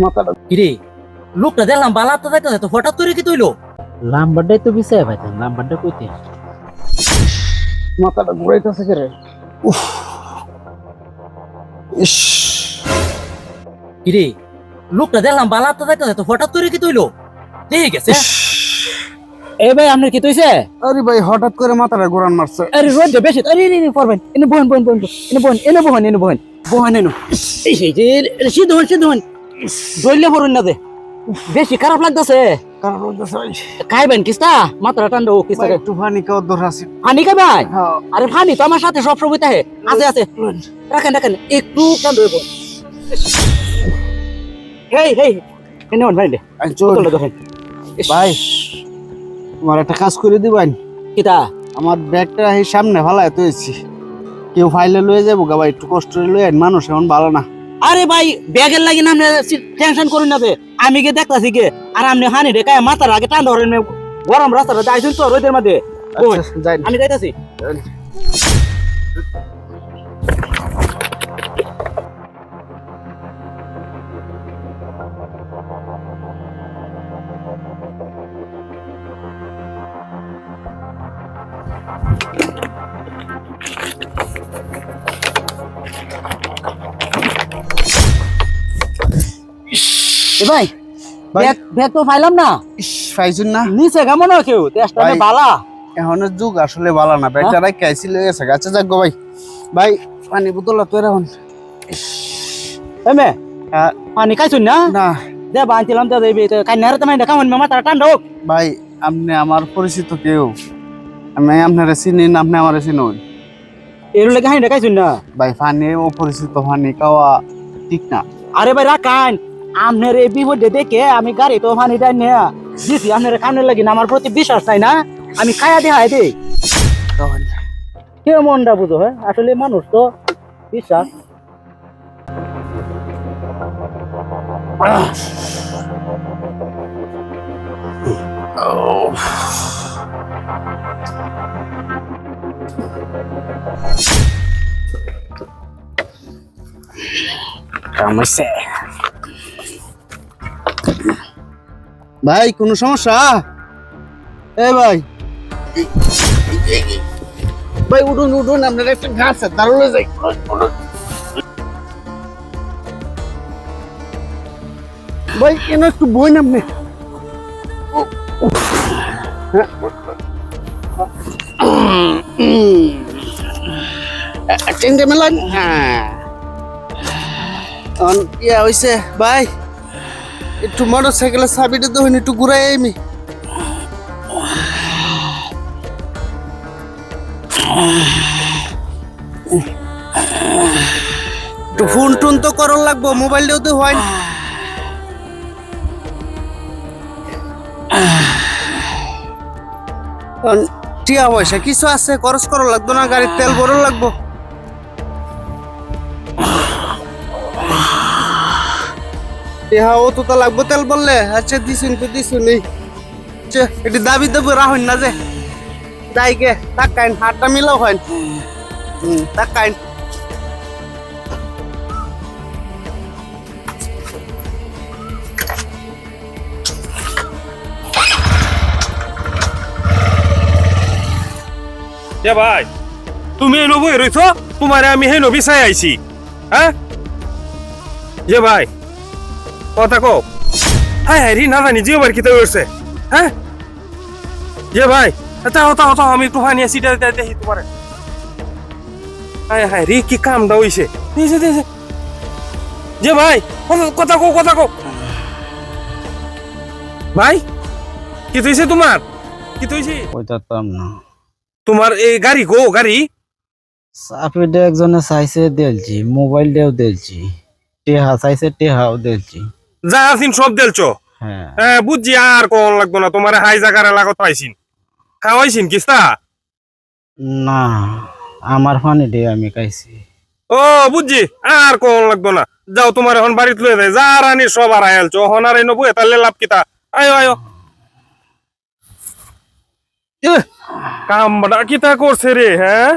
মাথাটা কিরে লোকটা দেখলাম বালাতে যাইতে তো হঠাৎ করে কি তৈলো? লাম্বারটাই তো বিষয় ভাইতেন লাম্বারটা কইতে মাথাটা ঘুরাইতেছে কে রে? উফ। ইস। কিরে লোকটা দেখলাম বালাতে তো হঠাৎ করে কি তৈলো? ঠিক আছে এই ভাই আপনার কি তৈছে? আরে ভাই হঠাৎ করে মাথাটা ঘোরান মারছে। আরে রোদ বেশি। আরে রে পড়বেন। এনে বহেন বহেন বহেন এনে বহেন এনে বহেন এনে বহেন। বহেন এনে। এই সেই যে সিদ্ধ হন সিদ্ধ হন। ধরলে পড়ুন না দে। বেশি খারাপ লাগতেছে। খাইবেন কিস্তা? মাত্রা টান্ডা কিস্তা একটু পানি খাওয়ার দরকার আছে। পানি হ্যাঁ। আরে তো আমার সাথে সব সময় থাকে। আছে আছে। রাখেন রাখেন। একটু টান্ডা হইব। হেই হেই এনে ভাই দে। চল দেখেন। ভাই। তোমার একটা কাজ করে দিবেন। কিতা? আমার ব্যাগটা এই সামনে ফালায় তুইছি কেউ ফাইলে লয়ে যাব গা ভাই একটু কষ্ট করে লয়ে আইন, মানুষ এখন ভালো না। আরে ভাই ব্যাগের লাগি না আপনি টেনশন করুন না যে আমি গে দেখতাছি গে আর আপনি হানি রে কায় মাথার আগে টান ধরেন গরম রাস্তাটা যাইছেন তো রোদের মধ্যে ওই, আচ্ছা, যাই আমি যাইতাছি। এ ভাই। ব্যাগ তো পাইলাম না। ইস পাইছুন না। নিচে কেমন হয় কেউ? তেষ্টা বালা। এখনের যুগ আসলে ভালো না। ব্যাগটা রাখ আইছি লয়ে গেছে। আচ্ছা যাক গো ভাই। ভাই পানি বোতল তো এখন। এমে হ্যাঁ, পানি খাইছুন না? না। দে বাঁচিলাম তো দেবি কান্নারে তো মাইন্ডা কামন মাথা ঠান্ডা হোক ভাই আপনি আমার পরিচিত কেউ। আমি আপনারা চিনি না আপনি আমার চিনুন। এর লাগে হাইন্ডা খাইছুন না? ভাই পানি অপরিচিত পানি খাওয়া ঠিক না। আরে ভাই রাখান আপনার এই বিপদে দেখে আমি গাড়ি তো পানি টাই নিয়ে দিছি আপনার কামনে লাগি আমার প্রতি বিশ্বাস নাই না। আমি খায়া দেখাই দিই। কে মনটা বুঝো হ্যাঁ? আসলে মানুষ তো বিশ্বাস। কামাইছে ভাই, কোনো সমস্যা? এ ভাই। ভাই, উঠুন উঠুন, আপনার একটা তার উড়ে যাই। ভাই, কেন একটু বই আপনি? টেন্ডে মেলান হ্যাঁ। ইয়া হইছে ভাই একটু মোটর সাইকেলের চাবিটা তো একটু ঘুরাই আমি একটু ফোন টোন তো করন লাগবো, মোবাইলটাও তো হয় অন টিয়া পয়সা কিছু আছে, খরচ করা লাগতো না, গাড়ির তেল ভরন লাগবো। হ্যাঁ ও তো তা লাগবো বললে। আচ্ছা দিছুন তো, দিছুন এটি দাবি দেবো, রাহুন না যে। যাই গে তাকাইন, হাতটা মিলাও হয় হুম, তাকাইন। এ ভাই, তুমি এই নবই রইছ? তোমার আমি সেই নবী চাই আইছি। হ্যাঁ? যে ভাই কথা কও হ্যাঁ হ্যাঁ রি না জানি জিও বার কিতা উঠছে হ্যাঁ যে ভাই এটা হতা হতা আমি একটু পানি আসি দেখি তোমার হ্যাঁ হ্যাঁ রি কি কামটা হইছে দিছে দিছে যে ভাই কথা- কও কথা কও। ভাই কি হইছে তোমার কি হইছে কইতাম না। তোমার এই গাড়ি গো গাড়ি? চাপিটা একজনে চাইছে দিলছি মোবাইলটাও দিলছি টেহা চাইছে টেহাও দিলছি যা আছিন সব দেলছো। হ্যাঁ। বুঝছি আর কোন লাগবো না তোমার হাই জাগার লাগত পাইছিন। খাওয়াইছিন কিস্তা না আমার পানিটি আমি খাইছি। ও বুঝছি আর কোন লাগবো না। যাও তোমার এখন বাড়িতে লয়ে যায় যা রানি সব আর আয়ালছো হন আর নবু এতালে লাভ কিতা আয়ো আয়ো। কাম কিতা করছে রে হ্যাঁ?